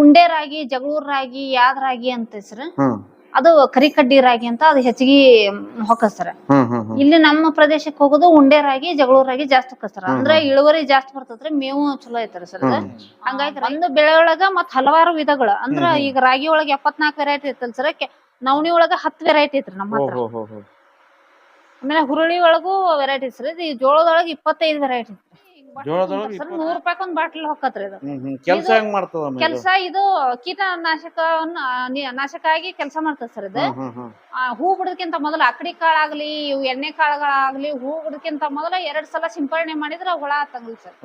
ಉಂಡೆ ರಾಗಿ ಜಗಳೂರ್ ರಾಗಿ ಯಾದ ರಾಗಿ ಅಂತ ಸರ್ ಹ್ಮ್ ಅದು ಕರಿಕಡ್ಡಿ ರಾಗಿ ಅಂತ ಅದು ಹೆಚ್ಚಿಗೆ ಹೊಕ್ಕಸ್ತಾರ. ಸರ್ ಹ್ಮ್ ಹ್ಮ್ ಹ್ಮ್ ಇಲ್ಲಿ ನಮ್ಮ ಪ್ರದೇಶಕ್ಕೆ ಹೋಗೋದು ಉಂಡೆ ರಾಗಿ ಜಗಳೂರ್ ರಾಗಿ ಜಾಸ್ತಿ ಹೊಕ್ಕಸ್ತಾರ. ಅಂದ್ರೆ ಇಳುವರಿ ಜಾಸ್ತಿ ಬರ್ತದ್ರಿ ಮೇವು ಚಲೋ ಐತ್ರಿ ಸರ್ ಅದು. ಒಂದು ಬೆಳೆ ಒಳಗ ಮತ್ ಹಲವಾರು ವಿಧಗಳು. ಅಂದ್ರ ಈಗ ರಾಗಿ ಒಳಗ ಎಪ್ಪತ್ನಾಲ್ಕು ವೆರೈಟಿ ಐತಲ್ ಸರ್ ನವಣಿ ಒಳಗ ಹತ್ ವೆರೈಟಿ ಐತ್ರಿ ನಮ್ಮ ಹತ್ರ. ಓಹೋ ಹೋ ಹೋ ಆಮೇಲೆ ಹುರುಳಿ ಒಳಗೂ ವೆರೈಟಿ ಸರ್ ಈ ಜೋಳದೊಳಗ ಇಪ್ಪತ್ತೈದು ವೆರೈಟಿ ಜೋಳದೊಳಗ ಸರ್ ನೂರ್ ರೂಪಾಯಿ ಒಂದ್ ಬಾಟಲ್ ಹೊಕ್ಕತ್ರಿ ಇದು ಕೆಲಸ ಇದು ಹೆಂಗ್ ಮಾಡ್ತದಮ್ಮ ಕೆಲಸ ಇದು? ಕೀಟನಾಶಕವನ್ನ ನಿ- ನಾಶಕ ಆಗಿ ಕೆಲಸ ಮಾಡ್ತದ ಸರ್ ಇದು. ಹೂ ಬಿಡೋದಕ್ಕಿಂತ ಮೊದಲ ಅಕಡಿ ಕಾಳಾಗ್ಲಿ ಇವು ಎಣ್ಣೆ ಕಾಳುಗಳಾಗ್ಲಿ ಹೂ ಬಿಡೋದಕ್ಕಿಂತ ಮೊದಲ ಎರಡ್ ಸಲ ಸಿಂಪರಣೆ ಮಾಡಿದ್ರೆ ಹುಳ ಹತ್ತಂಗಿಲ್ಲ ಸರ್.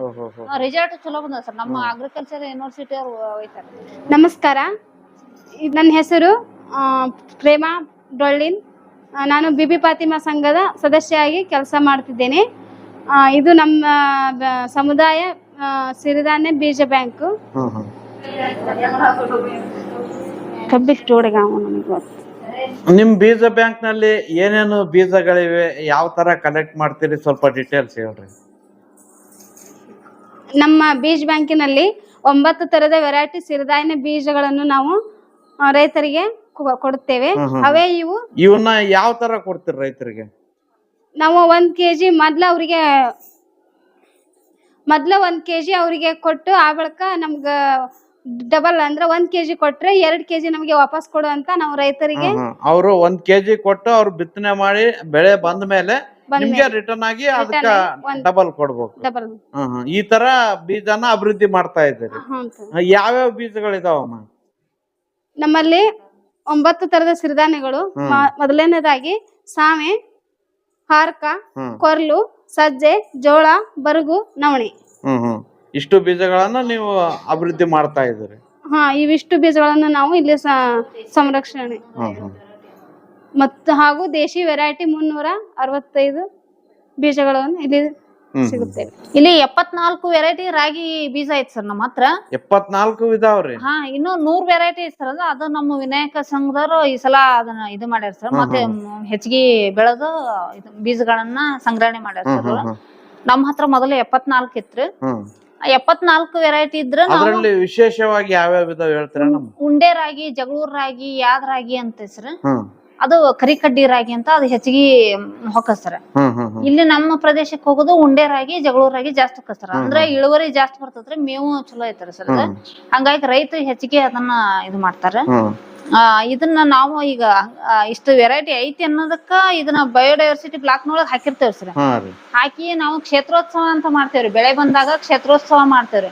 ರಿಸಲ್ಟ್ ಚಲೋ ಬಂದ ಸರ್. ನಮ್ಮ ಅಗ್ರಿಕಲ್ಚರ್ ಯೂನಿವರ್ಸಿಟಿ ಅವ್ರು ಒಯ್ತಾರೆ. ನಮಸ್ಕಾರ. ಇದ್ ನನ್ನ ಹೆಸರು ಆ, ಪ್ರೇಮಾ ಡೊಳ್ಳಿನ್. ನಾನು ಬಿಬಿ ಪಾತಿಮಾ ಸಂಘದ ಸದಸ್ಯೆಯಾಗಿ ಕೆಲಸ ಮಾಡ್ತಿದ್ದೇನೆ. ಇದು ನಮ್ಮ ಬ- ಸಮುದಾಯ ಆ, ಸಿರಿಧಾನ್ಯ ಬೀಜ ಬ್ಯಾಂಕ್. ಹ್ಮ್ ಹ್ಮ್ ಕಬ್ಬಿಗೆ ಜೋಡಿಗೆ ನಮಗೆ ಗೊತ್ತು. ನಿಮ್ ಬೀಜ ಬ್ಯಾಂಕ್ನಲ್ಲಿ ಏನೇನು ಬೀಜಗಳಿವೆ ಯಾವ ತರ ಕಲೆಕ್ಟ್ ಮಾಡ್ತೀರಿ? ಸ್ವಲ್ಪ ಡೀಟೇಲ್ಸ್ ಹೇಳ್ರಿ. ನಮ್ಮ ಬೀಜ ಬ್ಯಾಂಕಿನಲ್ಲಿ ಒಂಬತ್ತು ತರದ ವೆರೈಟಿ ಸಿರಿಧಾನ್ಯ ಬೀಜಗಳನ್ನು ನಾವು ಆ, ರೈತರಿಗೆ ಕೊ- ಕೊಡುತ್ತೇವೆ. ಹ್ಮ್ ಹ್ಮ್. ಅವೇ ಇವು ಇವನ್ನ ಯಾವ ತರ ಕೊಡ್ತೀರಿ ರೈತರಿಗೆ? ನಾವು ಒಂದ್ ಕೆಜಿ ಮೊದ್ಲ ಅವರಿಗೆ ಮೊದ್ಲ ಒಂದ್ ಕೆಜಿ ಅವರಿಗೆ ಕೊಟ್ಟು ಆ ಬಳಿಕ ನಮ್ಗ ಡಬಲ್ ಅಂದ್ರೆ ಒಂದ್ ಕೆಜಿ ಕೊಟ್ರೆ ಎರಡ್ ಕೆಜಿ ನಮಗೆ ವಾಪಸ್ ಕೊಡು ಅಂತ ನಾವು ರೈತರಿಗೆ ಅವರು ಒಂದ್ ಕೆಜಿ ಕೊಟ್ಟು ಅವ್ರು ಬಿತ್ತನೆ ಮಾಡಿ ಬೆಳೆ ಬಂದ ಮೇಲೆ ನಿಮ್ಗೆ ರಿಟರ್ನ್ ಆಗಿ ಅದಕ್ಕ ಡಬಲ್ ಕೊಡ್ಬೇಕು. ಡಬಲ್. ಈ ತರ ಬೀಜನ ಅಭಿವೃದ್ಧಿ ಮಾಡ್ತಾ ಇದ್ದೀರಿ. ಯಾವ್ಯಾವ ಬೀಜಗಳಿದಾವಮ್ಮ? ನಮ್ಮಲ್ಲಿ ಒಂಬತ್ತು ತರದ ಸಿರಿಧಾನ್ಯಗಳು. ಮೊದಲನೇದಾಗಿ ಸಾಮೆ ಹಾರ್ಕ ಹ್ಮ್. ಕೊರ್ಲು ಸಜ್ಜೆ ಜೋಳ ಬರಗು ನವಣೆ. ಹ್ಮ್ ಹ್ಮ್. ಇಷ್ಟು ಬೀಜಗಳನ್ನ ನೀವು ಅಭಿವೃದ್ಧಿ ಮಾಡ್ತಾ ಇದ್ದೀರಿ. ಹಾ ಇವಿಷ್ಟು ಬೀಜಗಳನ್ನು ನಾವು ಇಲ್ಲಿ ಸ- ಸಂರಕ್ಷಣೆ. ಹ್ಮ್ ಹ್ಮ್. ಮತ್ತು ಹಾಗೂ ದೇಶಿ ವೆರೈಟಿ ಮುನ್ನೂರ ಅರವತ್ತೈದು ಬೀಜಗಳನ್ನು ಇಲ್ಲಿ ಹ್ಮ್. ಸಿಗುತ್ತವೆ ಇಲ್ಲಿ ಎಪ್ಪತ್ನಾಲ್ಕು ವೆರೈಟಿ ರಾಗಿ ಬೀಜ ಐತ್ ಸರ್ ನಮ್ಮ ಹತ್ರ. ಎಪ್ಪತ್ನಾಲ್ಕು ಇದಾವ್ರಿ. ಹಾ ಇನ್ನು ನೂರ್ ವೆರೈಟಿ ಐತ್ ಸರ್ ಅದು. ಅದು ನಮ್ಮ ವಿನಾಯಕ ಸಂಘದವರು ಈ ಸಲ ಅದನ್ನ ಇದು ಮಾಡ್ಯಾರ ಸರ್. ಮತ್ತೆ ಹೆಚ್ಚಿಗೆ ಬೆಳೆದು ಇದು ಬೀಜಗಳನ್ನ ಸಂಗ್ರಹಣೆ ಮಾಡ್ಯಾರ ಸರ್ ನಮ್ಮ ಹತ್ರ ಮೊದಲು ಎಪ್ಪತ್ನಾಲ್ಕು ಇತ್ರಿ ಎಪ್ಪತ್ನಾಲ್ಕು ವೆರೈಟಿ ಇದ್ರ ಅದ್ರಲ್ಲಿ ವಿಶೇಷವಾಗಿ ಯಾವ್ಯಾವ ಇದಾವ ಹೇಳ್ತೀರಾ ನಮ್ ಉಂಡೆ ರಾಗಿ ಜಗಳೂರ್ ರಾಗಿ ಯಾವ್ದ್ ರಾಗಿ ಅಂತ ಸರ್ ಅದು ಕರಿಕಡ್ಡಿ ರಾಗಿ ಅಂತ ಅದು ಹೆಚ್ಚಿಗೆ ಹೊಕ್ಕಸ್ತಾರ. ಇಲ್ಲಿ ನಮ್ಮ ಪ್ರದೇಶಕ್ಕೆ ಹೋಗೋದು ಉಂಡೆ ರಾಗಿ ಜಗಳೂರ್ ರಾಗಿ ಜಾಸ್ತಿ ಹೊಕ್ಕಸ್ತಾರ. ಅಂದ್ರೆ ಇಳುವರಿ ಜಾಸ್ತಿ ಬರ್ತದ್ರಿ ಮೇವು ಚಲೋ ಐತ್ರಿ ಸರ್ ಹಂಗಾಗಿ ರೈತರು ಹೆಚ್ಚಿಗೆ ಅದನ್ನ ಇದು ಮಾಡ್ತಾರ. ಇದನ್ನ ನಾವು ಈಗ ಇಷ್ಟು ವೆರೈಟಿ ಐತಿ ಅನ್ನೋದಕ್ಕ ಇದನ್ನ ಬಯೋಡೈವರ್ಸಿಟಿ ಬ್ಲಾಕ್ ನೊಳಗ್ ಹಾಕಿರ್ತೇವ್ರಿ ಸರ್. ಹಾಕಿ ನಾವು ಕ್ಷೇತ್ರೋತ್ಸವ ಅಂತ ಮಾಡ್ತೇವ್ರಿ. ಬೆಳೆ ಬಂದಾಗ ಕ್ಷೇತ್ರೋತ್ಸವ ಮಾಡ್ತೇವ್ರಿ.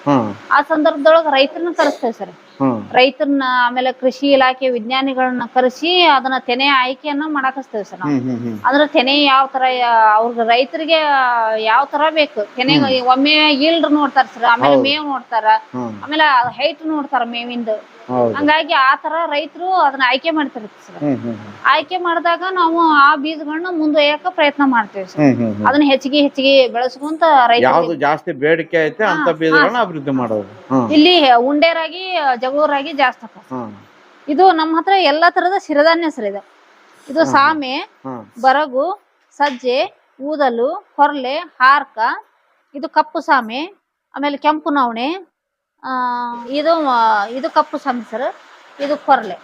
ಆ ಸಂದರ್ಭದೊಳಗ ರೈತರನ್ನ ಕರೆಸ್ತೇವೆ ಸರ್. ರೈತರನ್ನ ಆಮೇಲೆ ಕೃಷಿ ಇಲಾಖೆ ವಿಜ್ಞಾನಿಗಳನ್ನ ಕರೆಸಿ ಅದನ್ನ ತೆನೆ ಆಯ್ಕೆಯನ್ನ ಮಾಡಾಕಸ್ತೇವೆ ಸರ್ ನಾವು. ಅಂದ್ರೆ ತೆನೆ ಯಾವ ತರ ಅವ್ರ ರೈತರಿಗೆ ಯಾವ ತರ ಬೇಕು? ತೆನೆ ಒಮ್ಮೆ ಈಲ್ಡ್ ನೋಡ್ತಾರ ಸರ್ ಆಮೇಲೆ. ಮೇವ್ ನೋಡ್ತಾರ ಆಮೇಲೆ ಹೈಟ್ ನೋಡ್ತಾರ ಮೇವಿಂದ. ಹಂಗಾಗಿ ಆ ತರ ರೈತರು ಅದನ್ನ ಆಯ್ಕೆ ಮಾಡ್ತಾರೆ ಸರ್. ಆಯ್ಕೆ ಮಾಡಿದಾಗ ನಾವು ಆ ಬೀಜಗಳನ್ನ ಮುಂದೊಯ್ಯಕ ಪ್ರಯತ್ನ ಮಾಡ್ತೇವೆ ಸರ್. ಅದನ್ನ ಹೆಚ್ಚಿಗೆ ಹೆಚ್ಚಿಗೆ ಬೆಳೆಸ್ಕೊಂತ ರೈತರು ಜಾಸ್ತಿ ಬೇಡಿಕೆ ಐತೆ ಅಂತ ಬೀಜಗಳನ್ನ ಅಭಿವೃದ್ಧಿ ಮಾಡೋದು. ಇಲ್ಲಿ ಉಂಡೆರಾಗಿ ರಾಗಿ ಜಾಸ್ತಿ ಇದು ನಮ್ಮ ಹತ್ರ ಎಲ್ಲಾ ತರದ ಸಿರಿಧಾನ್ಯ ಸರ್ ಇದೆ. ಇದು ಸಾಮೆ ಬರಗು ಸಜ್ಜೆ ಊದಲು ಕೊರ್ಲೆ ಹಾರ್ಕ ಇದು ಕಪ್ಪು ಸಾಮೆ ಆಮೇಲೆ ಕೆಂಪು ನವಣೆ ಆ, ಇದು ಇದು ಕಪ್ಪು ಸಾಮೆ ಸರ್ ಇದು ಕೊರ್ಲೆ.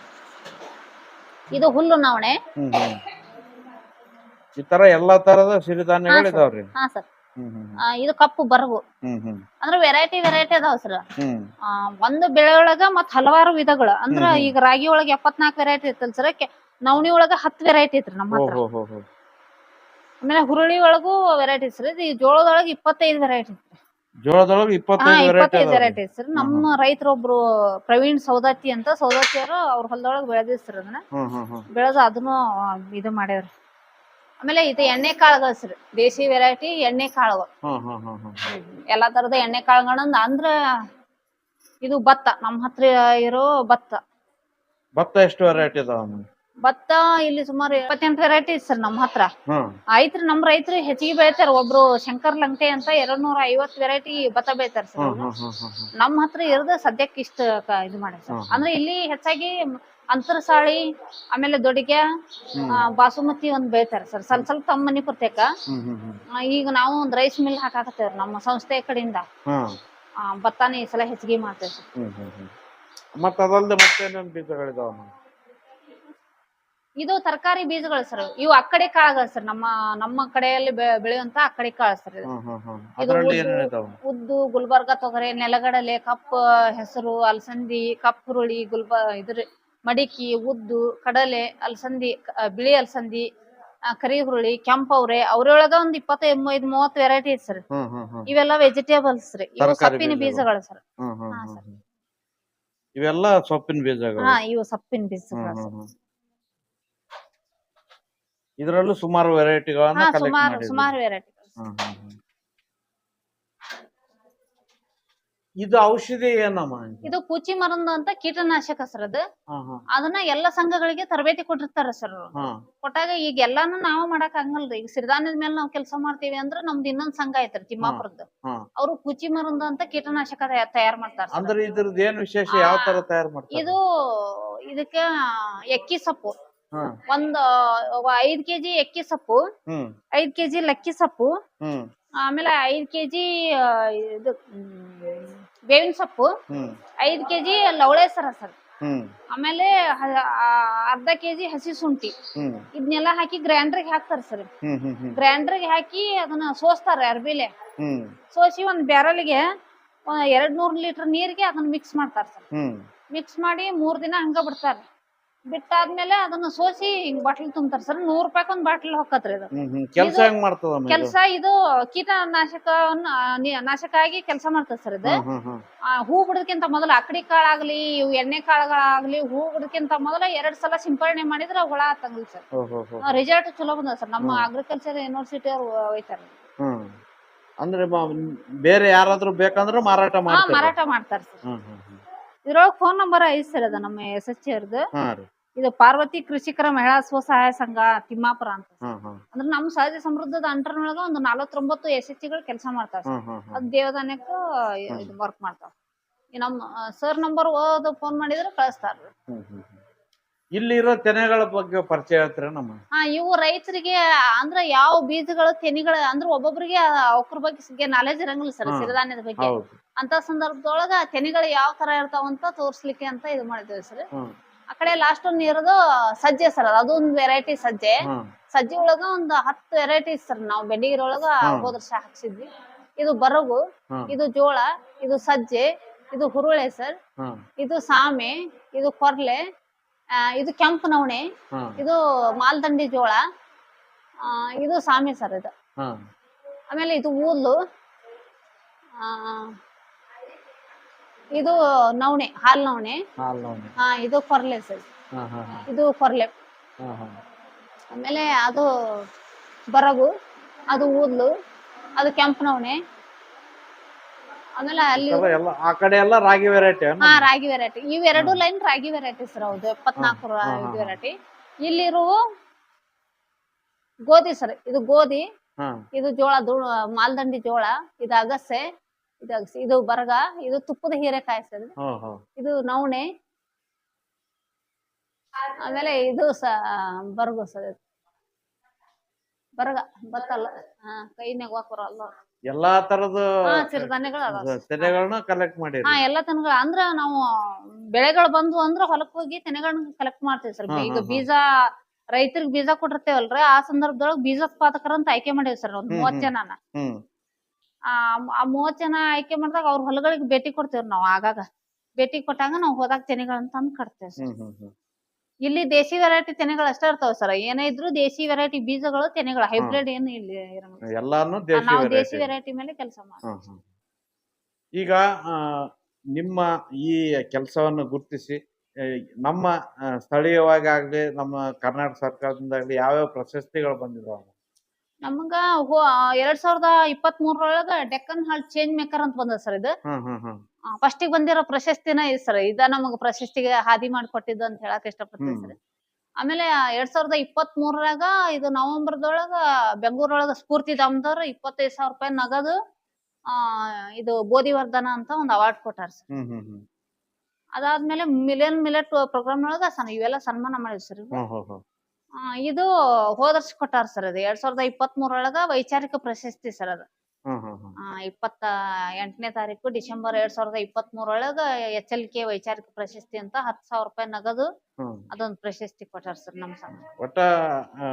ಇದು ಹುಲ್ಲು ನವಣೆ. ಈ ತರ ಎಲ್ಲಾ ತರದ ಸಿರಿಧಾನ್ಯಗಳು. ಇದಾವ್ರಿ. ಹಾ ಸರ್. ಆ, ಇದು ಕಪ್ಪು ಬರಗು. ಅಂದ್ರ ವೆರೈಟಿ ವೆರೈಟಿ ಅದಾವ ಸರ್. ಆ, ಒಂದು ಬೆಳೆ ಒಳಗ ಮತ್ ಹಲವಾರು ವಿಧಗಳು. ಅಂದ್ರ. ಈಗ ರಾಗಿ ಒಳಗ ಎಪ್ಪತ್ನಾಲ್ಕು ವೆರೈಟಿ ಇರ್ತಲ್ ಸರ್ ನವಣಿ ಒಳಗ ಹತ್ತು ವೆರೈಟಿ ಐತ್ರಿ ನಮ್ಮ ಹತ್ರ. ಆಮೇಲೆ ಹುರುಳಿ ಒಳಗೂ ವೆರೈಟಿ ಸರ್. ಇದು ಈ ಜೋಳದೊಳಗ ಇಪ್ಪತ್ತೈದು ವೆರೈಟಿ ಜೋಳದೊಳಗೆ ಹಾ ಇಪ್ಪತ್ತೈದು ವೆರೈಟಿ ಇಪ್ಪತ್ತೈದು ವೆರೈಟಿ ಸರ್. ನಮ್ಮ ರೈತರೊಬ್ರು ಪ್ರವೀಣ್ ಸೌದತ್ತಿ ಅಂತ ಸೌದತ್ತಿಯವರು ಅವ್ರ ಹೊಲದೊಳಗ ಬೆಳೆದಿಸ್ತಾರ ಅದನ್ನ. ಹ್ಮ್ ಹ್ಮ್ ಹ್ಮ್. ಬೆಳೆದು ಅದನ್ನು ಆ, ಇದು ಮಾಡ್ಯಾವ್ರಿ ಆಮೇಲೆ ಇದು ಎಣ್ಣೆ ಕಾಳುಗಳು ಸರ್ ದೇಸಿ ವೆರೈಟಿ ಎಣ್ಣೆ ಕಾಳುಗಳು ಹ್ಮ್ ಹ್ಮ್ ಹ್ಮ್ ಹ್ಮ್ ಎಲ್ಲಾ ತರದ ಎಣ್ಣೆ ಕಾಳುಗಳನ್ನ ಅಂದ್ರ ಇದು ಭತ್ತ ನಮ್ಮ ಹತ್ರ ಇರೋ ಭತ್ತ. ಭತ್ತ ಎಷ್ಟು ವೆರೈಟಿ ಭತ್ತ ಇಲ್ಲಿ ಸುಮಾರು ಇಪ್ಪತ್ತೆಂಟು ವೆರೈಟಿ ಸರ್ ನಮ್ ಹತ್ರ. ಹ್ಮ್. ಐತ್ರಿ ನಮ್ ರೈತರು ಹೆಚ್ಚಿಗೆ ಬೆಳಿತಾರ. ಒಬ್ರು ಶಂಕರ್ ಲಂಗಟೆ ಅಂತ ಎರಡ್ ನೂರ ಐವತ್ ವೆರೈಟಿ ಭತ್ತ ಬೆಳಿತಾರ ಸರ್. ಹ್ಮ್ ಅವ್ರು. ಹ್ಮ್ ಹ್ಮ್ ಹ್ಮ್ ಹ್ಮ್. ನಮ್ಮ ಹತ್ರ ಇರೋದು ಸದ್ಯಕ್ಕೆ ಇಷ್ಟ ಇದು ಮಾಡಿ ಸರ್. ಅಂದ್ರೆ ಇಲ್ಲಿ ಹೆಚ್ಚಾಗಿ ಅಂತರ್ಸಾಳಿ ಆಮೇಲೆ ದೊಡಿಗೆ ಬಾಸುಮತಿ ಒಂದ್ ಬೆಳಿತಾರ ಸರ್. ಸ್ವಲ್ಪ ಸ್ವಲ್ಪ ತಮ್ಮ ಮನಿ ಆ, ಈಗ ನಾವು ಒಂದ್ ರೈಸ್ ಮಿಲ್ ಹಾಕಾಕತ್ತೇವ್ರಿ ನಮ್ಮ ಸಂಸ್ಥೆ ಕಡೆಯಿಂದ ಆ, ಭತ್ತಾನ ಈ ಸಲ ಹೆಚ್ಚಿಗೆ ಮಾಡ್ತೇವೆ ಸರ್. ಹ್ಮ್ ಹ್ಮ್ ಹ್ಮ್. ಮತ್ತ ಅದಲ್ದೆ ಮತ್ತೇನೇನ್ ಬೀಜಗಳಿದಾವ ಇದು ತರಕಾರಿ ಬೀಜಗಳು ಸರ್. ಇವು ಅಕ್ಕಡೆ ಕಾಳುಗಳು ಸರ್. ನಮ್ಮ ನಮ್ಮ ಕಡೆಯಲ್ಲಿ ಬೆ- ಬೆಳೆಯುವಂತ ಅಕ್ಕಡೆ ಕಾಳು ಸರ್ ಇದು. ಉದ್ದು- ಗುಲ್ಬರ್ಗಾ ತೊಗರಿ ಗುಲ್ಬರ್ಗ ತೊಗರೆ ನೆಲಗಡಲೆ ಕಪ್ಪು ಹೆಸರು ಅಲಸಂದಿ ಕಪ್ಪು ಹುರುಳಿ ಗುಲ್ಬ ಇದ್ರ ಮಡಿಕಿ ಉದ್ದು ಕಡಲೆ ಅಲಸಂದಿ ಬಿಳಿ ಅಲಸಂದಿ ಕರಿ ಹುರುಳಿ ಕೆಂಪೌರೆ ಅವ್ರೆ ಅವ್ರೊಳಗ ಒಂದ್ ಇಪ್ಪತ್ತೈದ್ ಮೂವತ್ತ ವೆರೈಟಿ ಐತಿ ಸರ್. ಇವೆಲ್ಲಾ ವೆಜಿಟೇಬಲ್ಸ್ ರೀ. ಇವು ಸೊಪ್ಪಿನ ಬೀಜಗಳು. ಸರ್. ಇವೆಲ್ಲ ಸೊಪ್ಪಿನ ಬೀಜಗಳು. ಹಾ ಇವು ಸೊಪ್ಪಿನ ಬೀಜಗಳು ಇದರಲ್ಲೂ ಸುಮಾರು ವೆರೈಟಿಗಳನ್ನ ಸುಮಾರು ಸುಮಾರು ವೆರೈಟಿ ಹ್ಮ್ ಹ್ಮ್ ಹ್ಮ್. ಇದು ಔಷಧಿ ಏನಮ್ಮ ಇದು? ಕೂಚಿ ಮರಂದು ಅಂತ ಕೀಟನಾಶಕ ಸರ್ ಅದು. ಹಾ ಹಾ. ಅದನ್ನ ಎಲ್ಲ ಸಂಘಗಳಿಗೆ ತರಬೇತಿ ಕೊಟ್ಟಿರ್ತಾರ ಸರ್ ಹಾ. ಕೊಟ್ಟಾಗ ಈಗ ಎಲ್ಲಾನು ನಾವ್ ಮಾಡಕ್ ಆಗಲ್ರಿ ಈಗ ಸಿರಿಧಾನ್ಯದ ಮೇಲೆ ನಾವ್ ಕೆಲಸ ಮಾಡ್ತೀವಿ ಅಂದ್ರೆ ನಮ್ದು ಇನ್ನೊಂದ್ ಸಂಘ ಐತ್ರಿ ತಿಮ್ಮಾಪುರದ್ದು ಹಾ. ಅವರು ಕುಚಿ ಮರಂದು ಅಂತ ಕೀಟನಾಶಕ ತಯಾ- ತಯಾರ್ ಮಾಡ್ತಾರ sir. ಅಂದ್ರೆ ಇದ್ರದ್ದು ಏನ್ ವಿಶೇಷ? ಯಾವ ತರ ತಯಾರು ಮಾಡ್ತಾರೆ? ಇದು ಇದಕ್ಕ ಎಕ್ಕಿ ಸೊಪ್ಪು. ಹಾ. ಒಂದ್ ಐದ್ ಕೆಜಿ ಎಕ್ಕಿ ಸೊಪ್ಪು ಹ್ಮ್. ಐದ್ ಕೆಜಿ ಲಕ್ಕಿ ಸೊಪ್ಪು ಹ್ಮ್. ಆಮೇಲೆ ಐದ್ ಕೆಜಿ ಇದು ಬೇವಿನ ಸೊಪ್ಪು ಐದ್ ಕೆಜಿ ಲವಳೆ ಸರ ಸರ್. ಆಮೇಲೆ ಹ- ಆ, ಅರ್ಧ ಕೆಜಿ ಹಸಿ ಶುಂಠಿ. ಇದನ್ನೆಲ್ಲ ಹಾಕಿ ಗ್ರೈಂಡರ್ಗೆ ಹಾಕ್ತಾರ ಸರ್. ಗ್ರೈಂಡರ್ ಗ್ರೈಂಡರ್ಗೆ ಹಾಕಿ ಅದನ್ನ ಸೋಸ್ತಾರ ಅರ್ಬಿಲೆ. ಸೋಸಿ ಒಂದ್ ಬ್ಯಾರಲ್ಗೆ ಎರಡ್ ನೂರ್ ಲೀಟರ್ ನೀರಿಗೆ ಅದನ್ನ ಮಿಕ್ಸ್ ಮಾಡ್ತಾರ ಸರ್. ಮಿಕ್ಸ್ ಮಾಡಿ ಮೂರ್ ದಿನ ಹಂಗ ಬಿಡ್ತಾರ. ಬಿಟ್ಟಾದ್ಮೇಲೆ ಅದನ್ನ ಸೋಸಿ ಹಿಂಗ್ ಬಾಟ್ಲ್ ತುಂಬ್ತಾರ. ಸರ್ ನೂರ್ ರೂಪಾಯಿ ಒಂದ್ ಬಾಟ್ಲ್ ಹೊಕ್ಕತ್ರಿ ಇದು ಕೆಲಸ ಇದು ಹೆಂಗ್ ಮಾಡ್ತದಮ್ಮ ಕೆಲಸ ಇದು? ಕೀಟನಾಶಕವನ್ನ ನಿ- ನಾಶಕ ಆಗಿ ಕೆಲಸ ಮಾಡ್ತದ ಸರ್ ಇದು. ಹೂ ಬಿಡೋದಕ್ಕಿಂತ ಮೊದಲ ಅಕಡಿ ಕಾಳಾಗ್ಲಿ ಇವು ಎಣ್ಣೆ ಕಾಳುಗಳಾಗ್ಲಿ ಹೂ ಬಿಡೋದಕ್ಕಿಂತ ಮೊದಲ ಎರಡ್ ಸಲ ಸಿಂಪಡಣೆ ಮಾಡಿದ್ರ ಹುಳ ಹತ್ತಂಗಿಲ್ಲ ಸರ್. ರಿಸಲ್ಟ್ ಚಲೋ ಬಂದದ ಸರ್. ನಮ್ಮ. ಅಗ್ರಿಕಲ್ಚರ್ ಯೂನಿವರ್ಸಿಟಿ ಅವ್ರು ಒಯ್ತಾರ. ಅಂದ್ರೆ ಬೇರೆ ಯಾರಾದ್ರೂ ಬೇಕಂದ್ರೆ ಮಾರಾಟ ಹಾ ಮಾಡ್ತಾರೆ. ಮಾರಾಟ ಮಾಡ್ತಾರೆ ಸರ್. ಇದ್ರೊಳಗೆ ಫೋನ್ ನಂಬರ್ ಐತಿ ಸರ್ ಅದ ನಮ್ಮ ಎಸ್ ಎಚ್ ಅವ್ರದ್ದು ಇದು ಪಾರ್ವತಿ ಕೃಷಿಕರ ಮಹಿಳಾ ಸ್ವಸಹಾಯ ಸಂಘ ತಿಮ್ಮಾಪುರ ಅಂತ. ಅಂದ್ರೆ ನಮ್ಮ ಸಹಜ ಸಮೃದ್ಧದ ಅಂಟರ್ನೊಳಗ ಒಂದು ನಲವತ್ತೊಂಬತ್ತು ಎಸ್ ಎಚ್ಗಳು ಕೆಲಸ ಮಾಡ್ತಾರ ಅದ್ ದೇವದಾನ್ಯಕ್ಕ ಇದು ವರ್ಕ್ ಮಾಡ್ತಾವ ನಮ್ ಸರ್ ನಂಬರ್ ಓದು ಫೋನ್ ಮಾಡಿದ್ರೆ ಕಳಿಸ್ತಾರ. ಇಲ್ಲಿರೋ ತೆನೆಗಳ ಬಗ್ಗೆ ಪರಿಚಯ ಹೇಳ್ತೀರ ನಮ್ಮ. ಹಾ ಇವು ರೈತರಿಗೆ ಅಂದ್ರ ಯಾವ ಬೀಜಗಳು ತೆನಿಗಳ ಅಂದ್ರ ಒಬ್ಬೊಬ್ಬರಿಗೆ ಅವ್ರ ಬಗ್ಗೆ ನಾಲೆಜ್ ಇರಂಗಿಲ್ಲ ಸರ್ ಸಿರಿಧಾನ್ಯದ ಬಗ್ಗೆ. ಅಂತ ಸಂದರ್ಭದೊಳಗ ತೆನೆಗಳು ಯಾವ ತರ ಇರ್ತಾವಂತ ತೋರ್ಸ್ಲಿಕ್ಕೆ ಅಂತ ಇದು ಮಾಡಿದ್ವಿ ಸರ್. ಆ ಕಡೆ ಲಾಸ್ಟ್ ಒಂದ್ ಇರೋದು ಸಜ್ಜೆ ಸರ್ ಅದೊಂದು ವೆರೈಟಿ ಸಜ್ಜೆ. ಸಜ್ಜೆ ಒಳಗ ಒಂದ್ ಹತ್ತು ವೆರೈಟಿ ಸರ್ ನಾವು ಬೆಂಡಿಗಿರೊಳಗ. ಹೋದ ವರ್ಷ ಹಾಕ್ಸಿದ್ವಿ. ಇದು ಬರಗು ಇದು ಜೋಳ ಇದು ಸಜ್ಜೆ ಇದು ಹುರುಳೆ ಸರ್ ಇದು ಸಾಮೆ ಇದು ಕೊರ್ಲೆ ಇದು ಕೆಂಪು ನವಣೆ ಇದು ಮಾಲ್ದಂಡಿ ಜೋಳ ಇದು ಸಾಮೆ ಸರ್ ಇದು. ಆಮೇಲೆ ಇದು ಊದ್ಲು ಆ, ಇದು ನವಣೆ ಹಾಲ್ ನವಣೆ. ಹಾಲ್ ನೋಡಿ ಆ, ಇದು ಕೊರ್ಲೆ ಸರ್. ಹ್ಮ್ ಹ್ಮ್ ಇದು ಕೊರ್ಲೆ. ಹ್ಮ್ ಹ್ಮ್ ಆಮೇಲೆ ಅದು ಬರಗು ಅದು ಊದ್ಲು ಅದು ಕೆಂಪು ನವಣೆ. ಆಮೇಲೆ ಅಲ್ಲಿ ಎಲ್ಲ- ಎಲ್ಲ ಆ ಕಡೆ ಎಲ್ಲ ರಾಗಿ ವೆರೈಟಿ ಹಾ ರಾಗಿ ವೆರೈಟಿ ಇವೆರಡು ಲೈನ್ ರಾಗಿ ವೆರೈಟಿ ಸರ್ ಹೌದು ಎಪ್ಪತ್ನಾಲ್ಕು ರಾಗಿ ಹಾ, ಹಾ. ವೆರೈಟಿ ಇಲ್ಲಿರುವ ಗೋಧಿ ಸರ್ ಇದು ಗೋಧಿ ಹ್ಮ್ ಇದು ಜೋಳ ಮಾಲ್ದಂಡಿ ಜೋಳ ಇದು ಅಗಸೆ ಇದು ಅಗಸೆ ಇದು ಬರಗ ಇದು ತುಪ್ಪದ ಹೀರೆಕಾಯಿ ಸರ್ ಇದು. ನವಣೆ. ಆಮೇಲೆ ಇದು ಸ ಬರಗು ಸರ್ ಬರಗ ಬತ್ತಲ್ಲ. ಹಾ ಕೈನಾಗ ಹಾಕ್ ಬರಲ್ಲ ಎಲ್ಲಾ ತರದ. ತೆನೆಗಳನ್ನ ಕಲೆಕ್ಟ್ ಮಾಡಿ ಹಾ ಎಲ್ಲಾ ತನಗಳ. ಅಂದ್ರ ನಾವು ಬೆಳೆಗಳು ಬಂದು ಅಂದ್ರ ಹೊಲಕ್ ಹೋಗಿ ತೆನೆಗಳನ್ನ ಕಲೆಕ್ಟ್ ಮಾಡ್ತೀವಿ ಸರ್. ಈಗ. ಬೀಜ ರೈತರಿಗೆ ಬೀಜ ಕೊಟ್ಟಿರ್ತೇವಲ್ರಿ ಆ ಸಂದರ್ಭದೊಳಗ ಬೀಜ ಉತ್ಪಾದಕರ ಅಂತ ಆಯ್ಕೆ ಮಾಡೇವಿ ಸರ್ ಒಂದ್ ಮೂವತ್. ಜನನ. ಆ ಮೂವತ್ ಜನ ಆಯ್ಕೆ ಮಾಡಿದಾಗ ಅವ್ರ ಹೊಲಗಳಿಗೆ ಭೇಟಿ ಕೊಡ್ತೇವ್ರಿ ನಾವು ಆಗಾಗ. ಭೇಟಿ ಕೊಟ್ಟಾಗ ನಾವು ಹೋದಾಗ ತೆನೆಗಳನ್ನ ತಂದ್ ಕಟ್ತೇವೆ ಸರ್. ಇಲ್ಲಿ ದೇಶಿ ವೆರೈಟಿ ತೆನೆಗಳು ಅಷ್ಟೇ ಇರ್ತಾವ ಸರ್. ಏನೇ ಇದ್ರು ದೇಶಿ ವೆರೈಟಿ ಬೀಜಗಳು ತೆನೆಗಳು ಹೈಬ್ರಿಡ್ ಏನು ಇಲ್ಲಿ ಇರಂಗಿಲ್ಲ ಎಲ್ಲಾನು ದೇಶಿ ನಾವು ದೇಶಿ ವೆರೈಟಿ ವೆರೈಟಿ ಮೇಲೆ ಕೆಲಸ ಮಾಡ್ತೀವಿ ಹ್ಮ್ ಹ್ಮ್. ಈಗ ಆ, ನಿಮ್ಮ ಈ ಕೆಲಸವನ್ನು ಗುರುತಿಸಿ ಆ, ನಮ್ಮ ಆ, ಸ್ಥಳೀಯವಾಗಿ ಆಗ್ಲಿ ನಮ್ಮ ಕರ್ನಾಟಕ ಸರ್ಕಾರದಿಂದ ಆಗ್ಲಿ ಯಾವ್ಯಾವ ಪ್ರಶಸ್ತಿಗಳು ಬಂದಿದಾವ? ನಮಗ ಎರಡ್ ಸಾವಿರದ ಇಪ್ಪತ್ತ್ ಮೂರರೊಳಗ ಡೆಕ್ಕನ್ ಹಾಲ್ ಚೇಂಜ್ ಮೇಕರ್ ಅಂತ ಬಂದ ಸರ್ ಇದು. ಫಸ್ಟ್ ಬಂದಿರೋ ಪ್ರಶಸ್ತಿನ ಇದು ಸರ್ ಇದ ನಮಗ ಪ್ರಶಸ್ತಿಗೆ ಹಾದಿ ಮಾಡಿಕೊಟ್ಟಿದ್ದು ಅಂತ ಹೇಳಕ್ ಇಷ್ಟಪಡ್ತೀನಿ. ಸರ್. ಆಮೇಲೆ ಎರಡ್ ಸಾವಿರದ ಇಪ್ಪತ್ತ್ ಮೂರರಾಗ ಇದು ನವೆಂಬರ್ದೊಳಗ ಬೆಂಗಳೂರೊಳಗ ಸ್ಫೂರ್ತಿ ಧಾಮದವ್ರು ಇಪ್ಪತ್ತೈದು ಸಾವಿರ ರೂಪಾಯಿ ನಗದು ಆ ಇದು ಬೋಧಿವರ್ಧನ ಅಂತ ಒಂದು ಅವಾರ್ಡ್ ಕೊಟ್ಟಾರ ಸರ್. ಅದಾದ್ಮೇಲೆ ಮಿಲಿಯನ್ ಮಿಲೆಟ್ ಪ್ರೋಗ್ರಾಮ್ ಒಳಗ ಇವೆಲ್ಲ ಸನ್ಮಾನ ಮಾಡಿವಿ ಸರ್ ಇದು ಹೋದ ವರ್ಷ ಕೊಟ್ಟಾರ ಸರ್ ಅದು. ಎರಡ್ ಸಾವಿರದ ಇಪ್ಪತ್ತ್ ಮೂರೊಳಗ ವೈಚಾರಿಕ ಪ್ರಶಸ್ತಿ ಸರ್ ಅದು. ಹ್ಮ್ ಹ್ಮ್ ಹ್ಮ್. ಆ, ಇಪ್ಪತ್ತ ಎಂಟನೇ ತಾರೀಕು ಡಿಸೆಂಬರ್ ಎರಡ್ ಸಾವಿರದ ಇಪ್ಪತ್ತ್ ಮೂರೊಳಗ ಎಚ್ ಎಲ್ ಕೆ ವೈಚಾರಿಕ ಪ್ರಶಸ್ತಿ ಅಂತ ಹತ್ತು ಸಾವಿರ ರೂಪಾಯಿ ನಗದು ಹ್ಮ್. ಅದೊಂದು ಪ್ರಶಸ್ತಿ ಕೊಟ್ಟಾರ ಸರ್ ನಮ್ಮ ಸಂಘ ಒಟ್ಟ ಆ,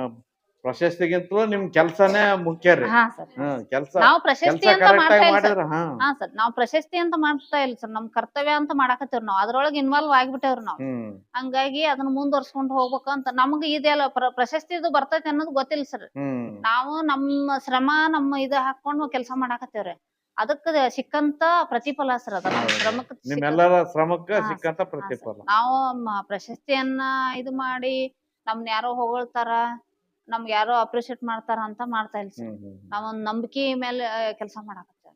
ಪ್ರಶಸ್ತಿಗಿಂತಲೂ ನಿಮ್ ಕೆಲ್ಸನೇ ಮುಖ್ಯ ರೀ. ಹಾ ಸರ್. ಹ್ಮ್ ಕೆಲ್ಸ ನಾವು ಕೆಲ್ಸ ಪ್ರಶಸ್ತಿ ಅಂತ ಕರೆಕ್ಟ್ ಮಾಡ್ತಾ ಆಗಿ ಇಲ್ಲ ಸರ್. ಮಾಡಿದ್ರ ಹಾ. ಹಾ ಸರ್ ನಾವು ಪ್ರಶಸ್ತಿ ಅಂತ ಮಾಡ್ತಾ ಇಲ್ಲ ಸರ್. ನಮ್ ಕರ್ತವ್ಯ ಅಂತ ಮಾಡಾಕತ್ತೇವ್ ನಾವು. ಅದ್ರೊಳಗೆ ಇನ್ವಾಲ್ವ್ ಆಗ್ಬಿಟ್ಟೇವ್ರಿ ನಾವು. ಹ್ಮ್. ಹಂಗಾಗಿ ಅದನ್ನ ಮುಂದುವರ್ಸ್ಕೊಂಡು ಹೋಗ್ಬೇಕು ಅಂತ ನಮ್ಗ ಇದೆಲ್ಲ ಪ್ರ ಪ್ರಶಸ್ತಿದು ಬರ್ತೈತಿ ಅನ್ನೋದು ಗೊತ್ತಿಲ್ಲ ಸರ್. ಹ್ಮ್. ನಾವು ನಮ್ಮ ಶ್ರಮ ನಮ್ಮ ಇದ್ ಹಾಕೊಂಡು ಕೆಲಸ ಮಾಡಾಕತ್ತೇವ್ರಿ. ಅದಕ್ಕ ಸಿಕ್ಕಂತ ಪ್ರತಿಫಲ ಸರ್ ಅದ. ನಮ್ಮ ಹೌದು. ಶ್ರಮಕ್ಕೆ ಸಿಕ್ಕ- ನಿಮ್ಮೆಲ್ಲರ ಶ್ರಮಕ್ಕ ಹಾ, ಸಿಕ್ಕಂತ ಹಾ, ಸರ್. ಪ್ರತಿಫಲ. ನಾವು ಮ- ಪ್ರಶಸ್ತಿಯನ್ನ ಇದು ಮಾಡಿ ನಮ್ನ ಯಾರೋ ಹೊಗಳ್ತಾರ ನಮ್ಗೆ ಯಾರೋ ಅಪ್ರಿಶಿಯೇಟ್ ಮಾಡ್ತಾರ ಅಂತ ಮಾಡ್ತಾ ಇಲ್ಲ ಸರ್ ನಾವೊಂದ್ ನಂಬಿಕೆ ಮೇಲೆ ಕೆಲಸ ಮಾಡಾಕತ್ತೇವ